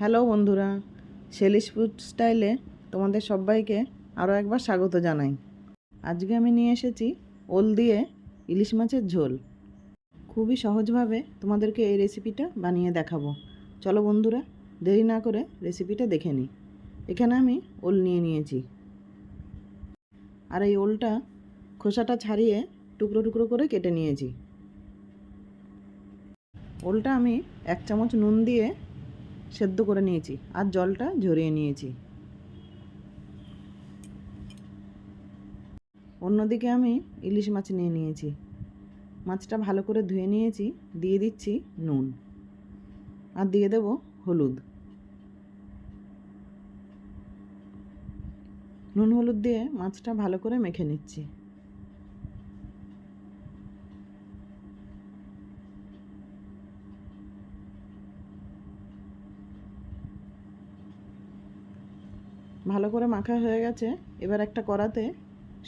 Hello বন্ধুরা শেলিশ food স্টাইলে তোমাদের সবাইকে আরও একবার স্বাগত জানাই। আজকে আমি নিয়ে এসেছি ওল দিয়ে ইলিশ মাছের ঝোল। খুবই সহজভাবে তোমাদেরকে এই রেসিপিটা বানিয়ে দেখাবো। চলো বন্ধুরা, দেরি না করে রেসিপিটা দেখে নিই। এখানে আমি ওল নিয়ে নিয়েছি। আর এই ওলটা খোসাটা ছাড়িয়ে টুকরো টুকরো করে কেটে নিয়েছি। ওলটা আমি এক চামচ নুন দিয়ে সেদ্ধ করে নিয়েছি আর জলটা ঝরিয়ে নিয়েছি। অন্যদিকে আমি ইলিশ মাছ নিয়ে নিয়েছি। মাছটা ভালো করে ধুয়ে নিয়েছি, দিয়ে দিচ্ছি নুন আর দিয়ে দেব হলুদ। নুন হলুদ দিয়ে মাছটা ভালো করে মেখে নিচ্ছি। ভালো করে মাখা হয়ে গেছে, এবার একটা কড়াতে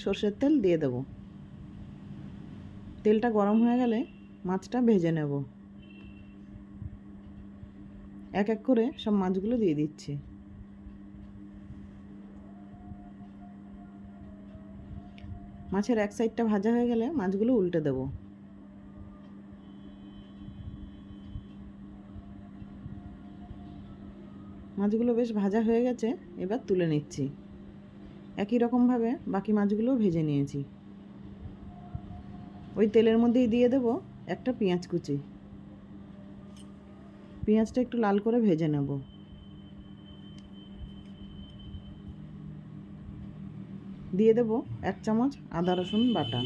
সর্ষের তেল দিয়ে দেব। তেলটা গরম হয়ে গেলে মাছটা ভেজে নেব। এক এক করে সব মাছগুলো দিয়ে দিচ্ছি। মাছের এক সাইডটা ভাজা হয়ে গেলে মাছগুলো উল্টে দেবো। মাছগুলো বেশ ভাজা হয়ে গেছে, এবার তুলে নিচ্ছি। একই রকমভাবে বাকি মাছগুলোও ভেজে নিয়েছি। ওই তেলের মধ্যেই দিয়ে দেব একটা পেঁয়াজ কুচি। পেঁয়াজটা একটু লাল করে ভেজে নেব। দিয়ে দেব এক চামচ আদা, রসুন বাটা।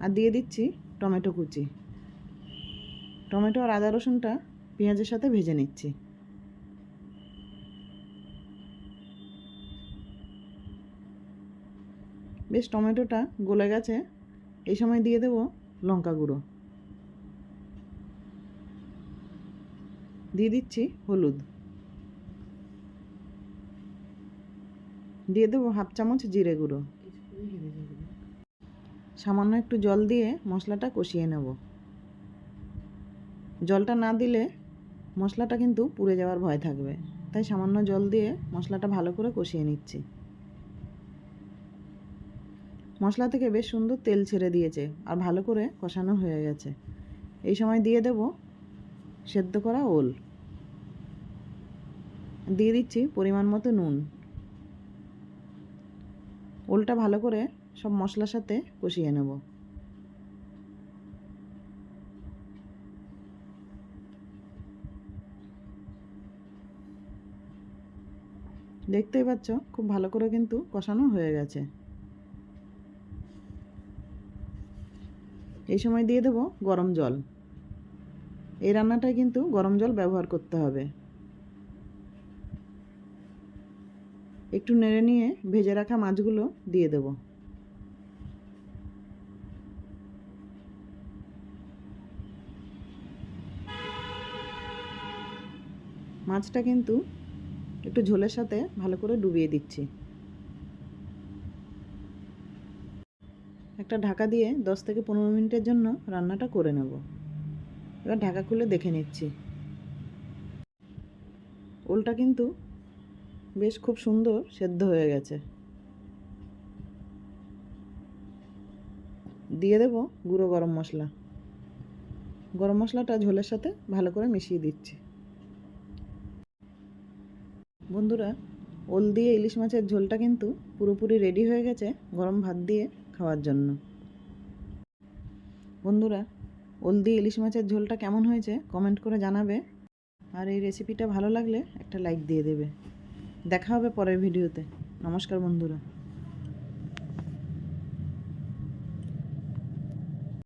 আর দিয়ে দিচ্ছি টমেটো কুচি। টমেটো আর আদা, রসুনটা পেঁয়াজের সাথে ভেজে নিচ্ছি। বেশ, টমেটোটা গলে গেছে। এই সময় দিয়ে দেব লঙ্কা গুঁড়ো। দিয়ে দিচ্ছি হলুদ। দিয়ে দেবো হাফ চামচ জিরে গুঁড়ো। সামান্য একটু জল দিয়ে মশলাটা কষিয়ে নেব। জলটা না দিলে মশলাটা কিন্তু পুড়ে যাওয়ার ভয় থাকবে। তাই সামান্য জল দিয়ে মশলাটা ভালো করে কষিয়ে নিচ্ছি। মশলা থেকে বেশ সুন্দর তেল ছেড়ে দিয়েছে আর ভালো করে কষানো হয়ে গেছে। এই সময় দিয়ে দেব সেদ্ধ করা ওল। দিয়ে দিচ্ছি পরিমাণ মতো নুন। ওলটা ভালো করে সব মশলার সাথে কষিয়ে নেব। দেখতেই পাচ্ছ, খুব ভালো করে কিন্তু কষানো হয়ে গেছে। এই সময় দিয়ে দেব গরম জল। এই রান্নাটায় কিন্তু গরম জল ব্যবহার করতে হবে। একটু নেড়ে নিয়ে ভেজে রাখা মাছগুলো দিয়ে দেব। মাছটা কিন্তু একটু ঝোলের সাথে ভালো করে ডুবিয়ে দিচ্ছি। একটা ঢাকা দিয়ে দশ থেকে পনেরো মিনিটের জন্য রান্নাটা করে নেব। এবার ঢাকা খুলে দেখে নিচ্ছি। ওলটা কিন্তু বেশ খুব সুন্দর সেদ্ধ হয়ে গেছে। দিয়ে দেব গুঁড়ো গরম মশলা। গরম মশলাটা ঝোলের সাথে ভালো করে মিশিয়ে দিচ্ছি। বন্ধুরা, ওল দিয়ে ইলিশ মাছের ঝোলটা কিন্তু পুরোপুরি রেডি হয়ে গেছে গরম ভাত দিয়ে খাওয়ার জন্য। বন্ধুরা, ওল দিয়ে ইলিশ মাছের ঝোলটা কেমন হয়েছে কমেন্ট করে জানাবে। আর এই রেসিপিটা ভালো লাগলে একটা লাইক দিয়ে দেবে। দেখা হবে পরের ভিডিওতে নমস্কার বন্ধুরা।